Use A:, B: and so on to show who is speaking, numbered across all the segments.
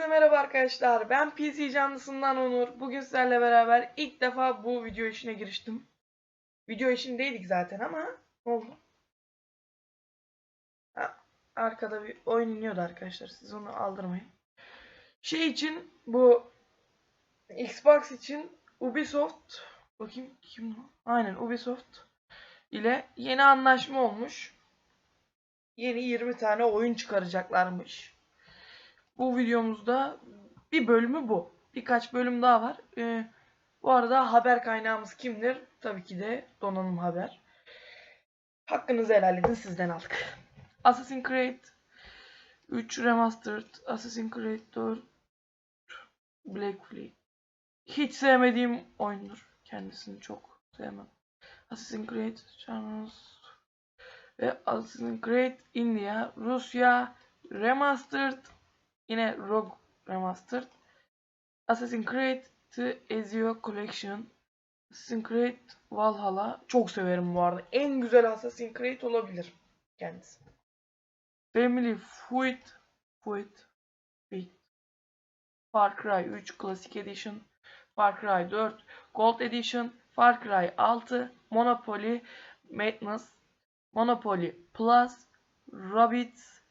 A: Herkese merhaba arkadaşlar. Ben PC canlısından Onur. Bugün sizlerle beraber ilk defa bu video işine giriştim. Video işindeydik zaten ama ne oldu? Ha, arkada bir oyun iniyordu arkadaşlar. Siz onu aldırmayın. Şey için bu Xbox için Ubisoft bakayım kim o? Aynen Ubisoft ile yeni anlaşma olmuş. Yeni 20 tane oyun çıkaracaklarmış. Bu videomuzda bir bölümü bu. Birkaç bölüm daha var. Ee, bu arada haber kaynağımız kimdir? Tabii ki de Donanım Haber. Hakkınızı helal edin sizden aldık. Assassin's Creed 3 Remastered, Assassin's Creed 4 Black Flag. Hiç sevmediğim oyundur. Kendisini çok sevmem. Assassin's Creed Channels ve Assassin's Creed India, Rusya Remastered Yine Rogue Remastered. Assassin's Creed The Ezio Collection. Assassin's Creed Valhalla. Çok severim bu arada. En güzel Assassin's Creed olabilir kendisi. Family Feud. Feud. Feud. Far Cry 3 Classic Edition. Far Cry 4 Gold Edition. Far Cry 6 Monopoly Madness. Monopoly Plus. Rabbids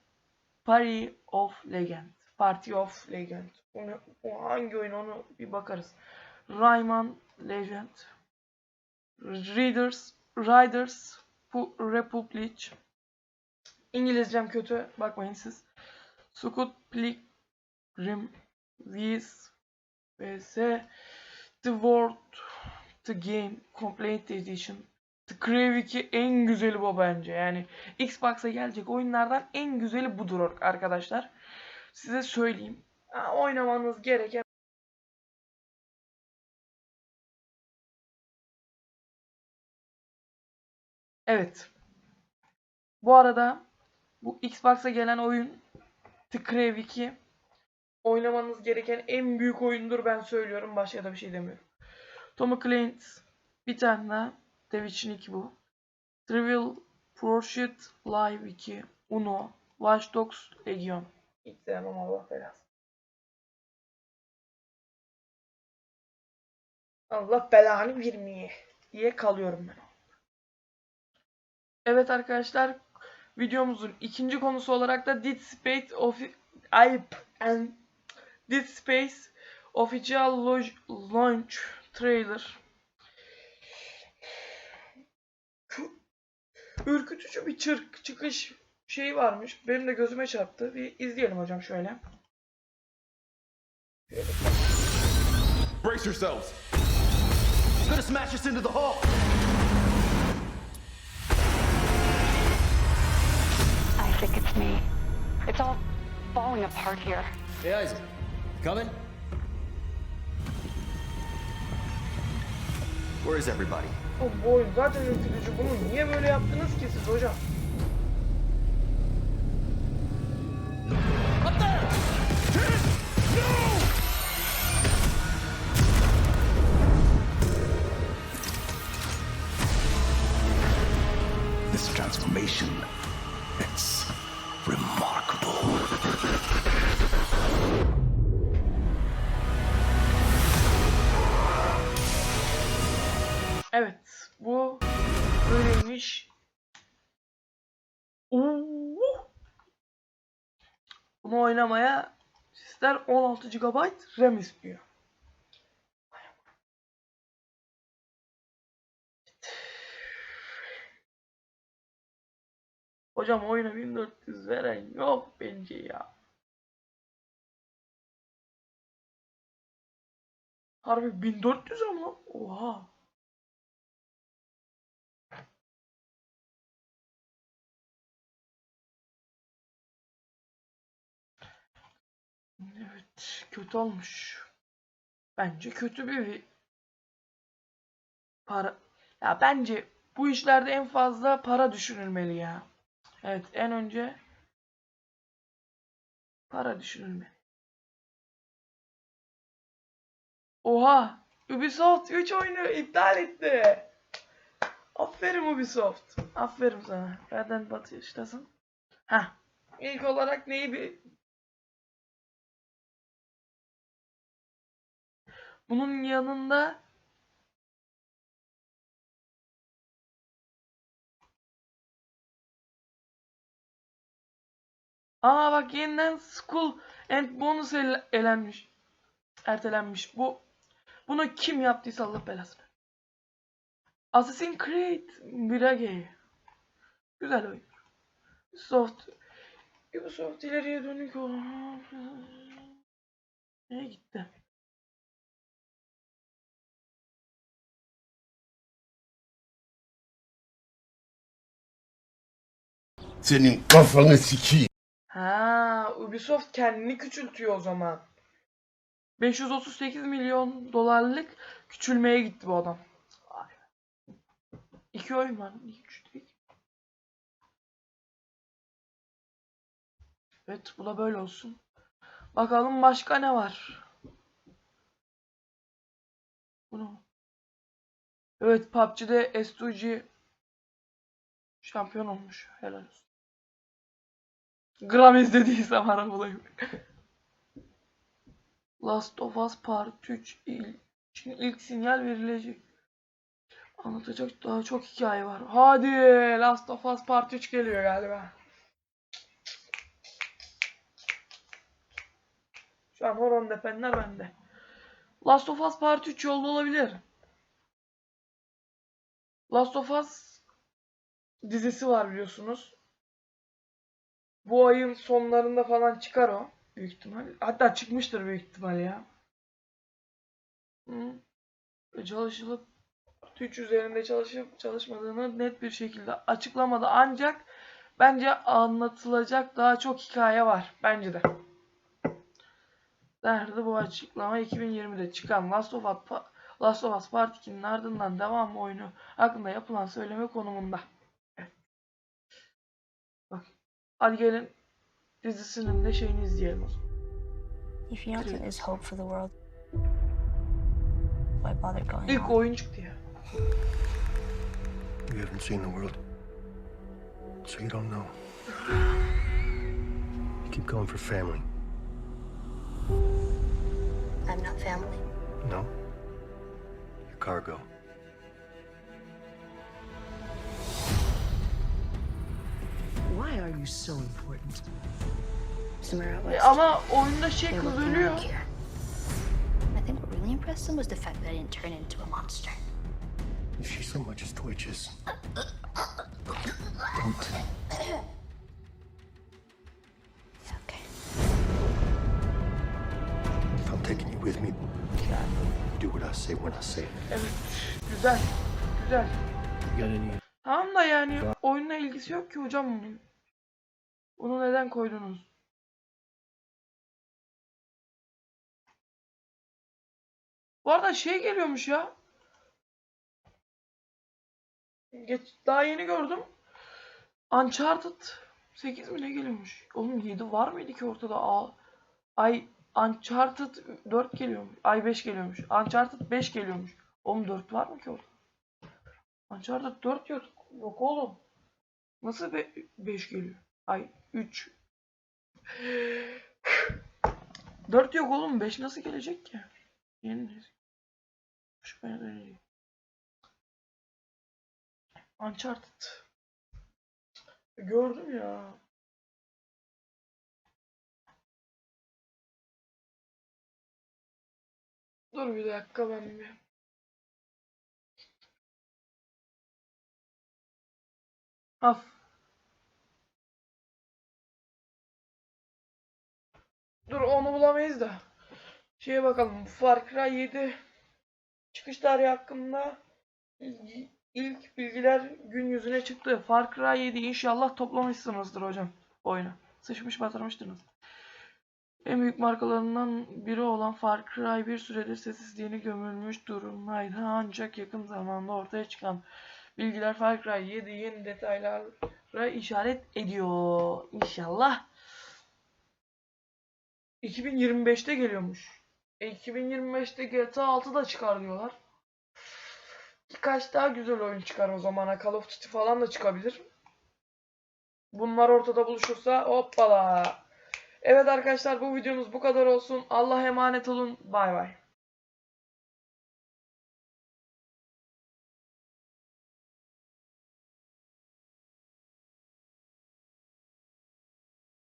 A: Party of Legend. Party of Legend. Onu, o hangi oyun onu bir bakarız. Rayman Legend. Readers, Riders, Pu- Republic. İngilizcem kötü. Bakmayın siz. Scoot Pilgrim Viz vs The World The Game Complete Edition The Crave 2 en güzeli bu bence. Yani Xbox'a gelecek oyunlardan en güzeli budur arkadaşlar. Size söyleyeyim. Oynamanız gereken Evet. Bu arada bu Xbox'a gelen oyun The Crave 2 oynamanız gereken en büyük oyundur ben söylüyorum. Başka da bir şey demiyorum. Tom Clancy bir tane daha. Witcher 2 bu. Trivial Pursuit Live 2. Uno. Watch Dogs Legion. Hiç Allah belası. Allah belanı vermeye diye kalıyorum ben. Evet arkadaşlar videomuzun ikinci konusu olarak da Dead Space of Ayıp and Dead Space Official Launch Trailer. Ürkütücü bir çırk çıkış şeyi varmış. Benim de gözüme çarptı. Bir izleyelim hocam şöyle.
B: Brace yourselves.
C: He's gonna smash us into the hull.
D: I think it's me. It's all falling apart here.
C: Hey, Isaac. Coming? Where is everybody?
A: O bu oyun zaten ürkütücü. Bunu niye böyle yaptınız ki siz hocam? Böyleymiş. Oo. Bunu oynamaya sizler 16 GB RAM istiyor. Hocam oyuna 1400 veren yok bence ya. Harbi 1400 ama. Oha. Evet, kötü olmuş. Bence kötü bir para. Ya bence bu işlerde en fazla para düşünülmeli ya. Evet, en önce para düşünülmeli. Oha! Ubisoft 3 oyunu iptal etti. Aferin Ubisoft. Aferin sana. Nereden batıştasın? Heh. İlk olarak neyi bir Bunun yanında Aa bak yeniden School and Bonus el- elenmiş. Ertelenmiş. Bu bunu kim yaptıysa Allah belasını. Assassin's Creed Mirage. Güzel oyun. Ubisoft Ubisoft ileriye dönük olan Nereye gitti?
E: Senin kafanı sikeyim.
A: Ha, Ubisoft kendini küçültüyor o zaman. 538 milyon dolarlık küçülmeye gitti bu adam. Vay. İki oyun var. Niye küçültü ki? Evet, bu da böyle olsun. Bakalım başka ne var? Bunu. Evet, PUBG'de S2G şampiyon olmuş. Helal olsun. Gram izlediysem ara bulayım. Last of Us Part 3 il- için ilk sinyal verilecek. Anlatacak daha çok hikaye var. Hadi Last of Us Part 3 geliyor galiba. Şu an horon depenler bende. Last of Us Part 3 yolda olabilir. Last of Us dizisi var biliyorsunuz. Bu ayın sonlarında falan çıkar o. Büyük ihtimal. Hatta çıkmıştır büyük ihtimal ya. Hı. Çalışılıp 3 üzerinde çalışıp çalışmadığını net bir şekilde açıklamadı. Ancak bence anlatılacak daha çok hikaye var. Bence de. Nerede bu açıklama 2020'de çıkan Last of Us, Last of Us Part 2'nin ardından devam oyunu hakkında yapılan söyleme konumunda. Hadi gelin dizisinin de şeyini izleyelim o zaman.
B: If you know there is hope for the world, why bother going
A: İlk
B: on?
A: oyun çıktı ya.
F: You haven't seen the world, so you don't know. You keep going for family.
B: I'm not family.
F: No? Your cargo.
G: So important?
A: E, ama oyunda şey kız ölüyor.
B: I think what really impressed them was the fact that I didn't turn into a monster.
F: If she so much as twitches, don't.
B: Yeah, okay.
F: If I'm taking you with me, do what I say when I say it.
A: Evet. Güzel. Güzel.
E: You got any
A: Tamam da yani oyunla ilgisi yok ki hocam bunun. Bunu neden koydunuz? Bu arada şey geliyormuş ya. Geç, daha yeni gördüm. Uncharted 8 mi ne geliyormuş? Oğlum 7 var mıydı ki ortada? Aa, ay Uncharted 4 geliyormuş. Ay 5 geliyormuş. Uncharted 5 geliyormuş. Oğlum 4 var mı ki ortada? Uncharted 4 yok. Yok oğlum. Nasıl 5 geliyor? Ay 3. 4 yok oğlum. 5 nasıl gelecek ki? Yeni Şu dönecek. Uncharted. Gördüm ya. Dur bir dakika ben bir. Af. Dur onu bulamayız da. Şeye bakalım. Far Cry 7 çıkış tarihi hakkında il- ilk bilgiler gün yüzüne çıktı. Far Cry 7 inşallah toplamışsınızdır hocam oyunu. Sıçmış batırmıştınız. En büyük markalarından biri olan Far Cry bir süredir sessizliğini gömülmüş durumdaydı. Ancak yakın zamanda ortaya çıkan bilgiler Far Cry 7 yeni detaylara işaret ediyor. İnşallah 2025'te geliyormuş. E, 2025'te GTA 6 da çıkar diyorlar. Birkaç daha güzel oyun çıkar o zamana. Call of Duty falan da çıkabilir. Bunlar ortada buluşursa hoppala. Evet arkadaşlar bu videomuz bu kadar olsun. Allah'a emanet olun. Bay bay.